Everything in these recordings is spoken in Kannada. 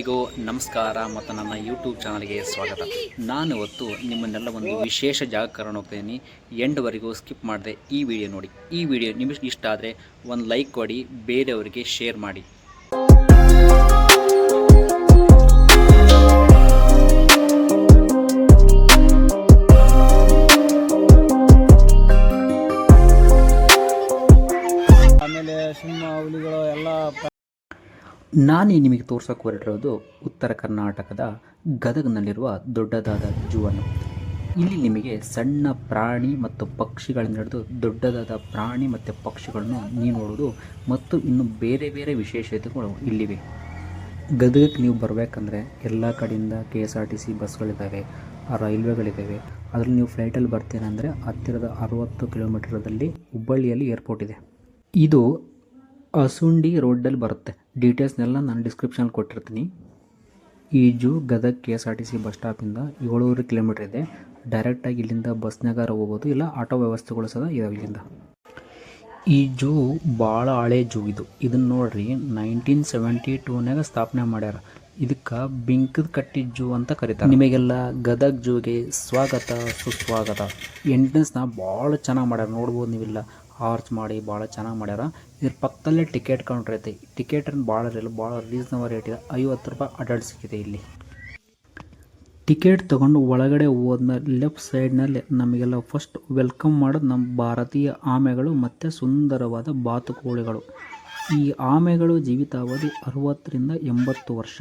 ಎಲ್ಲರಿಗೂ ನಮಸ್ಕಾರ ಮತ್ತು ನನ್ನ ಯೂಟ್ಯೂಬ್ ಚಾನಲ್ಗೆ ಸ್ವಾಗತ. ನಾನು ಇವತ್ತು ನಿಮ್ಮನ್ನೆಲ್ಲ ಒಂದು ವಿಶೇಷ ಜಾಗಕ್ಕೆ ಕರ್ಕೊಂಡು ಹೋಗ್ತೀನಿ. ಎಂಡ್ವರೆಗೂ ಸ್ಕಿಪ್ ಮಾಡಿದೆ ಈ ವಿಡಿಯೋ ನೋಡಿ. ಈ ವಿಡಿಯೋ ನಿಮಗೆ ಇಷ್ಟ ಆದರೆ ಒಂದು ಲೈಕ್ ಕೊಡಿ, ಬೇರೆಯವರಿಗೆ ಶೇರ್ ಮಾಡಿ. ನಾನೇ ನಿಮಗೆ ತೋರ್ಸೋಕೆ ಹೊರಟಿರೋದು ಉತ್ತರ ಕರ್ನಾಟಕದ ಗದಗನಲ್ಲಿರುವ ದೊಡ್ಡದಾದ ಜೂವನ್ನು. ಇಲ್ಲಿ ನಿಮಗೆ ಸಣ್ಣ ಪ್ರಾಣಿ ಮತ್ತು ಪಕ್ಷಿಗಳಿಂದ ಹಿಡಿದು ದೊಡ್ಡದಾದ ಪ್ರಾಣಿ ಮತ್ತು ಪಕ್ಷಿಗಳನ್ನು ನೀವು ನೋಡೋದು ಮತ್ತು ಇನ್ನು ಬೇರೆ ಬೇರೆ ವಿಶೇಷತೆಗಳು ಇಲ್ಲಿವೆ. ಗದಗಕ್ಕೆ ನೀವು ಬರಬೇಕಂದ್ರೆ ಎಲ್ಲ ಕಡೆಯಿಂದ K S R T C ಬಸ್ಗಳಿದ್ದಾವೆ, ರೈಲ್ವೆಗಳಿದ್ದಾವೆ. ಅದರಲ್ಲಿ ನೀವು ಫ್ಲೈಟಲ್ಲಿ ಬರ್ತೀರಂದರೆ ಹತ್ತಿರದ ಅರುವತ್ತು ಕಿಲೋಮೀಟರ್ದಲ್ಲಿ ಹುಬ್ಬಳ್ಳಿಯಲ್ಲಿ ಏರ್ಪೋರ್ಟ್ ಇದೆ. ಇದು ಅಸುಂಡಿ ರೋಡಲ್ಲಿ ಬರುತ್ತೆ. ಡೀಟೇಲ್ಸ್ನೆಲ್ಲ ನಾನು ಡಿಸ್ಕ್ರಿಪ್ಷನಲ್ಲಿ ಕೊಟ್ಟಿರ್ತೀನಿ. ಈ zoo Gadag K S R T C bus ಸ್ಟಾಪಿಂದ ಏಳುವರೆ ಕಿಲೋಮೀಟ್ರ್ ಇದೆ. ಡೈರೆಕ್ಟಾಗಿ ಇಲ್ಲಿಂದ ಬಸ್ನಾಗಾರ ಹೋಗ್ಬೋದು. ಇಲ್ಲ ಆಟೋ ವ್ಯವಸ್ಥೆಗಳು ಸಹ ಇದಾವೆ ಇಲ್ಲಿಂದ. ಈ ಜೂ ಭಾಳ ಹಳೆ ಜೂ ಇದು. ಇದನ್ನ ನೋಡ್ರಿ ನೈನ್ಟೀನ್ ಸೆವೆಂಟಿ ಟೂನಾಗ ಸ್ಥಾಪನೆ ಮಾಡ್ಯಾರ. ಇದಕ್ಕೆ ಬಿಂಕದ ಕಟ್ಟಿ ಜೂ ಅಂತ ಕರೀತಾರೆ. ನಿಮಗೆಲ್ಲ ಗದಗ್ ಜೂಗೆ ಸ್ವಾಗತ, ಸುಸ್ವಾಗತ. ಎಂಟ್ರೆನ್ಸ್ನ ಭಾಳ ಚೆನ್ನಾಗಿ ಮಾಡ್ಯಾರ. ನೋಡ್ಬೋದು ನೀವಿಲ್ಲ. ಆರ್ಚ್ ಮಾಡಿ ಭಾಳ ಚೆನ್ನಾಗಿ ಮಾಡ್ಯಾರ. ಇದ್ರ ಪಕ್ಕದಲ್ಲೇ ಟಿಕೆಟ್ ಕೌಂಟ್ರ್ ಐತಿ. ಟಿಕೆಟ್ ಭಾಳ ಇರಲ್ಲ ಭಾಳ ರೀಸನಬಲ್ ರೇಟ್ ಇದೆ. ಐವತ್ತು ರೂಪಾಯಿ ಅಡಲ್ಟ್ ಸಿಕ್ಕಿದೆ ಇಲ್ಲಿ. ಟಿಕೆಟ್ ತೊಗೊಂಡು ಒಳಗಡೆ ಹೋದ್ಮೇಲೆ ಲೆಫ್ಟ್ ಸೈಡ್ನಲ್ಲಿ ನಮಗೆಲ್ಲ ಫಸ್ಟ್ ವೆಲ್ಕಮ್ ಮಾಡೋದು ನಮ್ಮ ಭಾರತೀಯ ಆಮೆಗಳು ಮತ್ತು ಸುಂದರವಾದ ಬಾತುಕೋಳಿಗಳು. ಈ ಆಮೆಗಳು ಜೀವಿತಾವಧಿ ಅರುವತ್ತರಿಂದ ಎಂಬತ್ತು ವರ್ಷ.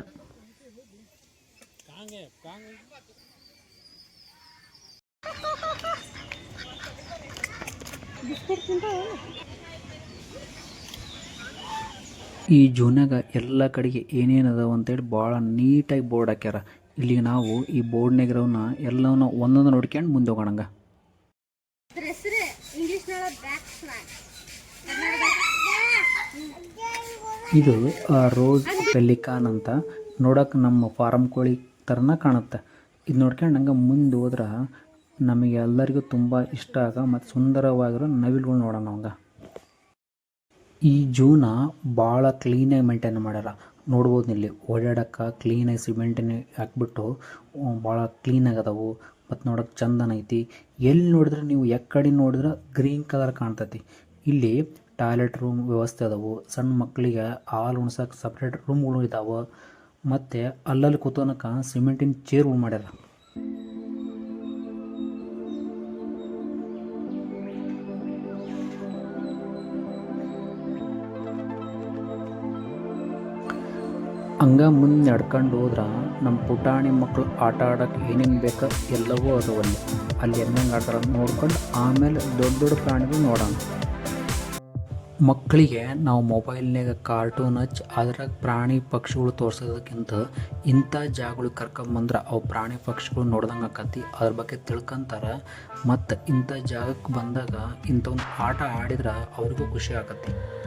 ಈ ಜೂನಾಗ ಎಲ್ಲ ಕಡೆಗೆ ಏನೇನು ಅದಾವ ಅಂತೇಳಿ ಭಾಳ ನೀಟಾಗಿ ಬೋರ್ಡ್ ಹಾಕ್ಯಾರ. ಇಲ್ಲಿ ನಾವು ಈ ಬೋರ್ಡ್ನಾಗಿರೋನ ಎಲ್ಲವನ್ನ ಒಂದೊಂದು ನೋಡ್ಕೊಂಡು ಮುಂದೆ ಹೋಗೋಣಂಗ. ಇದು ಆ, ರೋಸ್ ಪೆಲಿಕಾನ್ ಅಂತ ನೋಡೋಕೆ ನಮ್ಮ ಫಾರಂ ಕೋಳಿ ಥರನ ಕಾಣುತ್ತೆ. ಇದು ನೋಡ್ಕೊಂಡು ನಂಗೆ ಮುಂದೆ ಹೋದ್ರೆ ನಮಗೆ ಎಲ್ಲರಿಗೂ ತುಂಬ ಇಷ್ಟ ಆಗ ಮತ್ತು ಸುಂದರವಾಗಿರೋ ನವಿಲುಗಳು ನೋಡೋಣ ಅವಂಗ. ಈ ಜೂನ ಭಾಳ ಕ್ಲೀನಾಗಿ ಮೇಂಟೈನ್ ಮಾಡ್ಯಾರ. ನೋಡ್ಬೋದು ಇಲ್ಲಿ ಓಡಾಡಕ್ಕೆ ಕ್ಲೀನಾಗಿ ಸಿಮೆಂಟಿನ ಹಾಕ್ಬಿಟ್ಟು ಭಾಳ ಕ್ಲೀನಾಗಿ ಅದಾವು ಮತ್ತು ನೋಡೋಕೆ ಚಂದನ ಐತಿ. ಎಲ್ಲಿ ನೋಡಿದ್ರೆ ನೀವು ಎಕ್ಕಡೆ ನೋಡಿದ್ರೆ ಗ್ರೀನ್ ಕಲರ್ ಕಾಣ್ತೈತಿ. ಇಲ್ಲಿ ಟಾಯ್ಲೆಟ್ ರೂಮ್ ವ್ಯವಸ್ಥೆ ಅದಾವು, ಸಣ್ಣ ಮಕ್ಕಳಿಗೆ ಹಾಲು ಉಣ್ಸೋಕೆ ಸಪ್ರೇಟ್ ರೂಮ್ಗಳು ಇದ್ದಾವೆ ಮತ್ತು ಅಲ್ಲಲ್ಲಿ ಕೂತೋನಕ್ಕೆ ಸಿಮೆಂಟಿನ ಚೇರ್ಗಳು ಮಾಡ್ಯಾರ. ಹಂಗ ಮುಂದೆ ನಡ್ಕೊಂಡು ಹೋದ್ರೆ ನಮ್ಮ ಪುಟಾಣಿ ಮಕ್ಕಳು ಆಟ ಆಡೋಕ್ಕೆ ಏನೇನು ಬೇಕೋ ಎಲ್ಲವೂ ಅದು ಅಲ್ಲಿ. ಅಲ್ಲಿ ಹೆಂಗೆ ಆಡ್ತಾರೆ ನೋಡ್ಕೊಂಡು ಆಮೇಲೆ ದೊಡ್ಡ ದೊಡ್ಡ ಪ್ರಾಣಿಗಳು ನೋಡೋಣ. ಮಕ್ಕಳಿಗೆ ನಾವು ಮೊಬೈಲ್ನಾಗ ಕಾರ್ಟೂನ್ ಹಚ್ಚಿ ಅದ್ರಾಗ ಪ್ರಾಣಿ ಪಕ್ಷಿಗಳು ತೋರ್ಸೋದಕ್ಕಿಂತ ಇಂಥ ಜಾಗಗಳು ಕರ್ಕೊಂಬಂದ್ರೆ ಅವು ಪ್ರಾಣಿ ಪಕ್ಷಿಗಳು ನೋಡ್ದಂಗೆ ಆಕತಿ. ಅದ್ರ ಬಗ್ಗೆ ತಿಳ್ಕೊಂತಾರೆ. ಮತ್ತು ಇಂಥ ಜಾಗಕ್ಕೆ ಬಂದಾಗ ಇಂಥ ಒಂದು ಆಟ ಆಡಿದ್ರೆ ಅವ್ರಿಗೂ ಖುಷಿ ಆಕತಿ.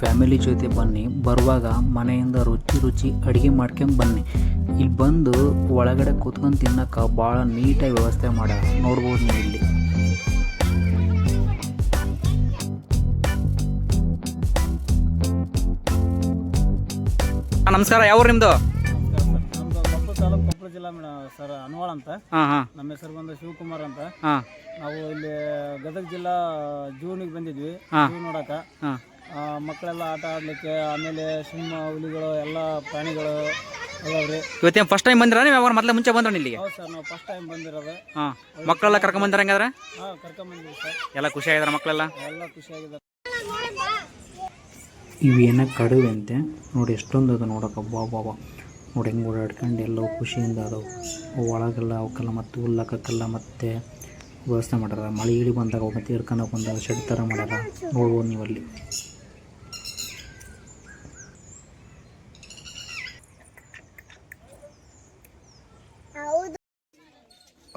ಫ್ಯಾಮಿಲಿ ಜೊತೆ ಬನ್ನಿ. ಬರುವಾಗ ಮನೆಯಿಂದ ರುಚಿ ರುಚಿ ಅಡುಗೆ ಮಾಡ್ಕೊಂಡು ಬನ್ನಿ. ಇಲ್ಲಿ ಬಂದು ಒಳಗಡೆ ಕೂತ್ಕೊಂಡು ತಿನ್ನಕ್ಕೆ ಭಾಳ ನೀಟಾಗಿ ವ್ಯವಸ್ಥೆ ಮಾಡ್ಯಾರ. ನೋಡ್ಬೋದು ನೀವು ಇಲ್ಲಿ. ನಮಸ್ಕಾರ. ಯಾವ ನಿಮ್ದು? ಕೊಪ್ಪಳ ತಾಲೂಕು ಕೊಪ್ಪಳ ಜಿಲ್ಲಾ ಮೇಡಮ್ ಸರ್ ಅನ್ವಾಳ ಅಂತ ಹಾಂ ಹಾಂ. ನಮ್ಮ ಹೆಸರು ಬಂದು ಶಿವಕುಮಾರ್ ಅಂತ ಹಾಂ. ನಾವು ಇಲ್ಲಿ ಗದಗ ಜಿಲ್ಲಾ ಜೂನಿಗೆ ಬಂದಿದ್ವಿ. ಹಾ. ಮಕ್ಕಳೆಲ್ಲ ಆಟ ಆಡ್ಲಿಕ್ಕೆ ಆಮೇಲೆ ಸಿಂಹ ಹುಲಿಗಳು ಎಲ್ಲ ಪ್ರಾಣಿಗಳು ಅದಾವ್ರಿ. ಇವತ್ತೇನು ಫಸ್ಟ್ ಟೈಮ್ ಬಂದಿರ ನೀವು? ಯಾವಾಗ ಮೊದಲೇ ಮುಂಚೆ ಬಂದ್ರ ಇಲ್ಲಿಗೆ ಹೌದು ಸರ್ ನಾವು ಫಸ್ಟ್ ಟೈಮ್ ಬಂದಿರೋದು. ಹಾಂ ಮಕ್ಕಳೆಲ್ಲ ಕರ್ಕೊಂಬಂದಿರ ಹಂಗಾದ್ರೆ? ಹಾಂ ಕರ್ಕೊಂಬಂದಿವಿ ಸರ್. ಎಲ್ಲ ಖುಷಿ ಆಗಿದಾರೆ ಮಕ್ಕಳೆಲ್ಲ? ಎಲ್ಲ ಖುಷಿಯಾಗಿದ್ದಾರೆ ಇವು ಏನ ಕಡುವೆ ಅಂತೆ ನೋಡಿ ಎಷ್ಟೊಂದು ಅದು ನೋಡಕ್ಕೆ ಬಾ ಬಾಬಾ ನೋಡಿ ಹೆಂಗೆ ಓಡಾಡ್ಕೊಂಡು ಎಲ್ಲವೂ ಖುಷಿಯಿಂದ ಅದಾವು ಅವು ಒಳಗೆಲ್ಲ ಅವಕ್ಕೆಲ್ಲ ಮತ್ತು ಹುಲ್ಲಕ್ಕಲ್ಲ ಮತ್ತೆ ವ್ಯವಸ್ಥೆ ಮಾಡ್ಯಾರ. ಮಳೆ ಇಳಿ ಬಂದಾಗ ಅವು ಮತ್ತೆ ಹಿಡ್ಕೊಂಡು ಬಂದಾಗ ಶೆಡ್ ಥರ ಮಾಡ್ಯಾರ. ನೋಡ್ಬೋದು ನೀವು ಅಲ್ಲಿ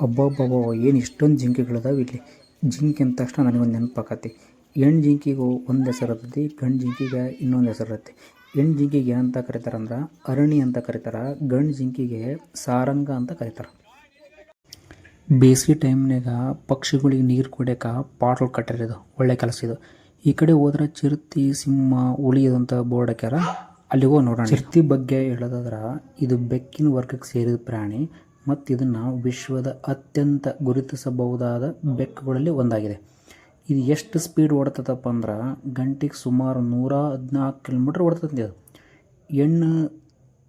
ಅಬ್ಬಬ್ಬಬ್ಬ, ಏನು ಇಷ್ಟೊಂದು ಜಿಂಕೆಗಳಿದಾವೆ ಇಲ್ಲಿ. ಜಿಂಕೆ ಅಂದ ತಕ್ಷಣ ನನಗೊಂದು ನೆನಪಾಕತಿ ಹೆಣ್ಣು ಜಿಂಕಿಗೂ ಒಂದು ಹೆಸರು ಇರ್ತೈತಿ, ಗಂಡು ಜಿಂಕಿಗೆ ಇನ್ನೊಂದು ಹೆಸರು ಇರುತ್ತೆ. ಹೆಣ್ಣು ಜಿಂಕಿಗೆ ಏನಂತ ಕರೀತಾರಂದ್ರೆ ಅರಣಿ ಅಂತ ಕರೀತಾರೆ, ಗಂಡು ಜಿಂಕಿಗೆ ಸಾರಂಗ ಅಂತ ಕರೀತಾರೆ. ಬೇಸಿಗೆ ಟೈಮ್ನಾಗ ಪಕ್ಷಿಗಳಿಗೆ ನೀರು ಕುಡಿಯೋಕೆ ಪಾಟ್ಲ್ ಕಟ್ಟಿರೋದು ಒಳ್ಳೆ ಕೆಲಸ ಇದು. ಈ ಕಡೆ ಹೋದ್ರೆ ಚಿರ್ತಿ, ಸಿಂಹ ಉಳಿಯೋದಂಥ ಬೋರ್ಡ್ ಹಾಕ್ಯಾರ, ಅಲ್ಲಿಗೋ ನೋಡೋಣ. ಚಿರ್ತಿ ಬಗ್ಗೆ ಹೇಳೋದಾದ್ರೆ, ಇದು ಬೆಕ್ಕಿನ ವರ್ಗಕ್ಕೆ ಸೇರಿದ ಪ್ರಾಣಿ ಮತ್ತು ಇದನ್ನು ವಿಶ್ವದ ಅತ್ಯಂತ ಗುರುತಿಸಬಹುದಾದ ಬೆಕ್ಕುಗಳಲ್ಲಿ ಒಂದಾಗಿದೆ. ಇದು ಎಷ್ಟು ಸ್ಪೀಡ್ ಓಡ್ತದಪ್ಪ ಅಂದ್ರೆ ಗಂಟೆಗೆ ಸುಮಾರು ನೂರ ಹದಿನಾಲ್ಕು ಕಿಲೋಮೀಟ್ರ್ ಓಡ್ತದೆ ಅದು. ಹೆಣ್ಣು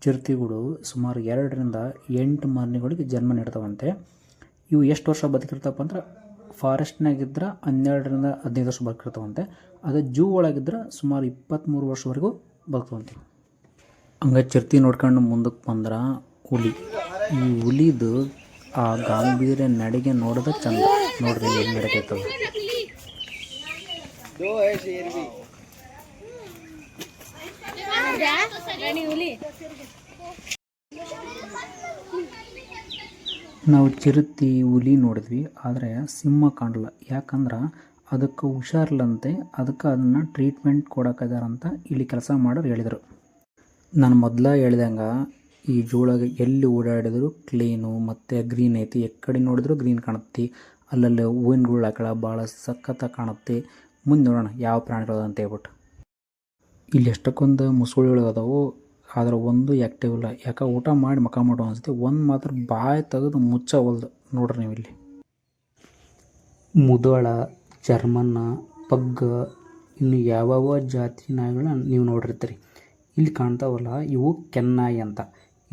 ಚಿರತೆಗಳು ಸುಮಾರು ಎರಡರಿಂದ ಎಂಟು ಮಾರ್ನಿಗಳಿಗೆ ಜನ್ಮ ನೀಡ್ತಾವಂತೆ. ಇವು ಎಷ್ಟು ವರ್ಷ ಬದುಕಿರ್ತಪ್ಪ ಅಂದ್ರೆ ಫಾರೆಸ್ಟ್ನಾಗಿದ್ದರೆ ಹನ್ನೆರಡರಿಂದ ಹದಿನೈದು ವರ್ಷ ಬದುಕಿರ್ತಾವಂತೆ. ಅದು ಜೂ ಒಳಗಿದ್ರೆ ಸುಮಾರು ಇಪ್ಪತ್ತ್ಮೂರು ವರ್ಷವರೆಗೂ ಬದುಕುವಂತೆ ಹಂಗೆ ಚಿರತೆ ನೋಡ್ಕೊಂಡು ಮುಂದಕ್ಕೆ ಬಂದ್ರೆ ಹುಲಿ. ಈ ಹುಲಿದು ಆ ಗಾಂಭೀರ್ಯ ನಡಿಗೆ ನೋಡಿದ ಚಂದ. ನೋಡ್ರಿ ಏನು ಹುಲಿ ನಾವು ಚಿರುತಿ ಹುಲಿ ನೋಡಿದ್ವಿ, ಆದರೆ ಸಿಂಹ ಕಾಣಲ್ಲ. ಯಾಕಂದ್ರೆ ಅದಕ್ಕೆ ಹುಷಾರಿಲ್ಲಂತೆ ಅದಕ್ಕೆ ಅದನ್ನು ಟ್ರೀಟ್ಮೆಂಟ್ ಕೊಡೋಕ್ಕಿದಾರಂತ ಇಲ್ಲಿ ಕೆಲಸ ಮಾಡೋರು ಹೇಳಿದರು. ನಾನು ಮೊದಲ ಹೇಳ್ದಂಗೆ ಈ ಜೋಳ ಎಲ್ಲಿ ಓಡಾಡಿದ್ರು ಕ್ಲೀನು ಮತ್ತು ಗ್ರೀನ್ ಐತಿ. ಎಕ್ಕಡೆ ನೋಡಿದ್ರು ಗ್ರೀನ್ ಕಾಣುತ್ತೆ. ಅಲ್ಲಲ್ಲಿ ಹೂವಿನ ಗುಳ್ಳ ಹಾಕಳ ಭಾಳ ಸಖತ್ತಾಗಿ ಕಾಣುತ್ತೆ. ಮುಂದೆ ನೋಡೋಣ ಯಾವ ಪ್ರಾಣಿಗಳದ ಅಂತ ಹೇಳ್ಬಿಟ್ಟು. ಇಲ್ಲಿ ಎಷ್ಟಕ್ಕೊಂದು ಮುಸುಳುಗಳು ಅದಾವು. ಆದ್ರೆ ಒಂದು ಆ್ಯಕ್ಟಿವ್ ಇಲ್ಲ. ಯಾಕೆ ಊಟ ಮಾಡಿ ಮಕ ಮಾಡೋ ಅನ್ಸುತ್ತೆ. ಒಂದು ಮಾತ್ರ ಬಾಯಿ ತೆಗೆದು ಮುಚ್ಚವಲ್ದು ನೋಡ್ರಿ ನೀವು ಇಲ್ಲಿ. ಮುದಳ, ಜರ್ಮನ್ನ, ಪಗ್ಗ, ಇನ್ನು ಯಾವ್ಯಾವ ಜಾತಿ ನಾಯಿಗಳನ್ನ ನೀವು ನೋಡಿರ್ತೀರಿ. ಇಲ್ಲಿ ಕಾಣ್ತಾವಲ್ಲ ಇವು ಕೆನ್ನಾಯಿ ಅಂತ.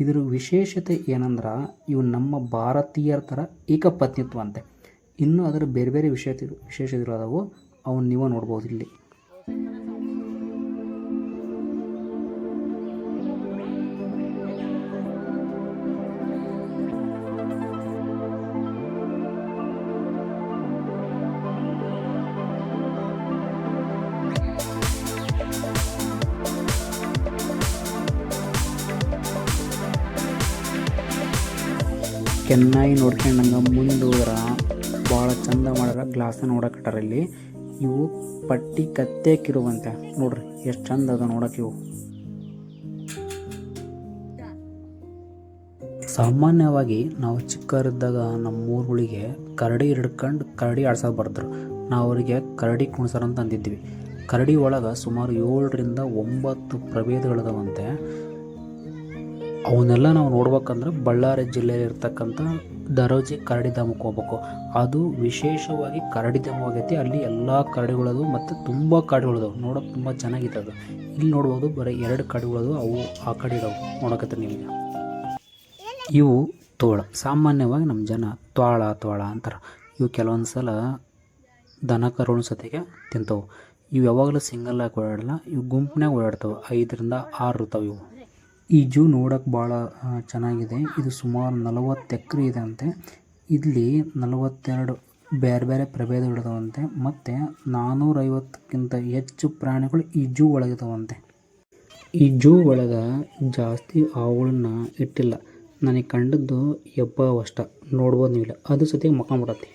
ಇದರ ವಿಶೇಷತೆ ಏನಂದ್ರೆ ಇವು ನಮ್ಮ ಭಾರತೀಯರ ಥರ ಏಕಪತ್ನಿತ್ವ ಅಂತೆ. ಇನ್ನು ಅದರ ಬೇರೆ ಬೇರೆ ವಿಶೇಷ ವಿಶೇಷತೆಗಳು ಅದಾವು ಅವನ್ನ ನೀವು ನೋಡ್ಬೋದು ಇಲ್ಲಿ. ಕೆನ್ನಾಯಿ ನೋಡ್ಕೊಂಡಂಗೆ ಮುಂದೋದ್ರ ಭಾಳ ಚಂದ ಮಾಡ್ಯಾರ ಗ್ಲಾಸ್ ನೋಡಕತ್ತಾರ ಇಲ್ಲಿ. ಇವು ಪಟ್ಟಿ ಕತ್ತೇಕಿರುವಂತೆ. ನೋಡ್ರಿ, ಎಷ್ಟು ಚಂದ ಅದ ನೋಡಕ್ಕೆ ಇವು. ಸಾಮಾನ್ಯವಾಗಿ ನಾವು ಚಿಕ್ಕವರಿದ್ದಾಗ ನಮ್ಮ ಊರುಗಳಿಗೆ ಕರಡಿ ಹಿಡ್ಕೊಂಡು ಕರಡಿ ಆಡ್ಸೋಕೆ ಬರ್ತಾರೆ ನಾವು ಅವರಿಗೆ ಕರಡಿ ಕುಣಸರ ಅಂತ ಅಂದಿದ್ವಿ. ಕರಡಿ ಒಳಗೆ ಸುಮಾರು ಏಳರಿಂದ ಒಂಬತ್ತು ಪ್ರಭೇದಗಳಿದಾವಂತೆ ಅವನ್ನೆಲ್ಲ ನಾವು ನೋಡ್ಬೇಕಂದ್ರೆ ಬಳ್ಳಾರಿ ಜಿಲ್ಲೆಯಲ್ಲಿ ಇರ್ತಕ್ಕಂಥ ದರೋಜಿ ಕರಡಿಧಾಮಕ್ಕೆ ಹೋಗ್ಬೇಕು. ಅದು ವಿಶೇಷವಾಗಿ ಕರಡಿಧಾಮ ಆಗೈತಿ. ಅಲ್ಲಿ ಎಲ್ಲ ಕರಡಿಗಳದು ಮತ್ತು ತುಂಬ ಕಾಡುಗಳದವು. ನೋಡೋಕೆ ತುಂಬ ಚೆನ್ನಾಗಿದೆ ಅದು. ಇಲ್ಲಿ ನೋಡ್ಬೋದು ಬರೀ ಎರಡು ಕಾಡುಗಳದು ಅವು ಆ ಕಡೆ ಇದಾವೆ. ನೋಡಕತ್ತೀನಿ ನಿಮಗೆ ಇವು ತೋಳ. ಸಾಮಾನ್ಯವಾಗಿ ನಮ್ಮ ಜನ ತೋಳ ತೋಳ ಅಂತಾರೆ. ಇವು ಕೆಲವೊಂದು ಸಲ ದನ ಕರುಣ ಸತಿಗೆ ತಿಂತವು. ಇವು ಯಾವಾಗಲೂ ಸಿಂಗಲ್ ಆಗಿ ಓಡಾಡಲ್ಲ. ಇವು ಗುಂಪಿನಾಗ ಓಡಾಡ್ತವೆ. ಐದರಿಂದ ಆರು ಇರ್ತಾವೆ ಇವು. ಈ ಜೂ ನೋಡೋಕೆ ಭಾಳ ಚೆನ್ನಾಗಿದೆ. ಇದು ಸುಮಾರು ನಲವತ್ತು ಎಕರೆ ಇದೆ ಅಂತೆ. ಇಲ್ಲಿ ನಲವತ್ತೆರಡು ಬೇರೆ ಬೇರೆ ಪ್ರಭೇದಗಳಿದಾವಂತೆ ಮತ್ತು ನಾನ್ನೂರೈವತ್ತಕ್ಕಿಂತ ಹೆಚ್ಚು ಪ್ರಾಣಿಗಳು ಈ ಜೂ ಒಳಗಿದಾವಂತೆ ಈ ಜೂ ಒಳಗೆ ಜಾಸ್ತಿ ಹಾವುಗಳನ್ನ ಇಟ್ಟಿಲ್ಲ. ನನಗೆ ಕಂಡದ್ದು ಎಬ್ಬವಷ್ಟ ನೋಡ್ಬೋದು ನೀವು ಅದು ಸತಿಗೆ ಮಕ್ಕೊಂಬಿಡತ್ತೆ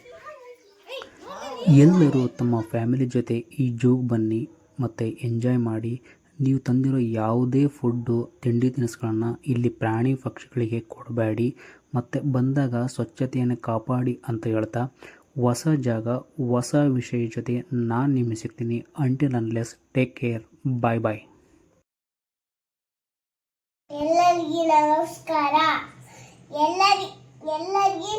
ಎಲ್ಲರೂ ತಮ್ಮ ಫ್ಯಾಮಿಲಿ ಜೊತೆ ಈ ಜೂಗೆ ಬನ್ನಿ, ಮತ್ತು ಎಂಜಾಯ್ ಮಾಡಿ ನೀವು ತಂದಿರೋ ಯಾವುದೇ ಫುಡ್ಡು, ತಿಂಡಿ ತಿನಿಸುಗಳನ್ನು ಇಲ್ಲಿ ಪ್ರಾಣಿ ಪಕ್ಷಿಗಳಿಗೆ ಕೊಡಬೇಡಿ. ಮತ್ತು ಬಂದಾಗ ಸ್ವಚ್ಛತೆಯನ್ನು ಕಾಪಾಡಿ ಅಂತ ಹೇಳ್ತಾ, ಹೊಸ ಜಾಗ, ಹೊಸ ವಿಷಯ ಜೊತೆ ನಾನು ನಿಮಗೆ ಸಿಗ್ತೀನಿ. Until unless take care bye bye ಎಲ್ಲರಿಗೂ ನಮಸ್ಕಾರ. ಎಲ್ಲರಿ, ಎಲ್ಲರಿಗೂ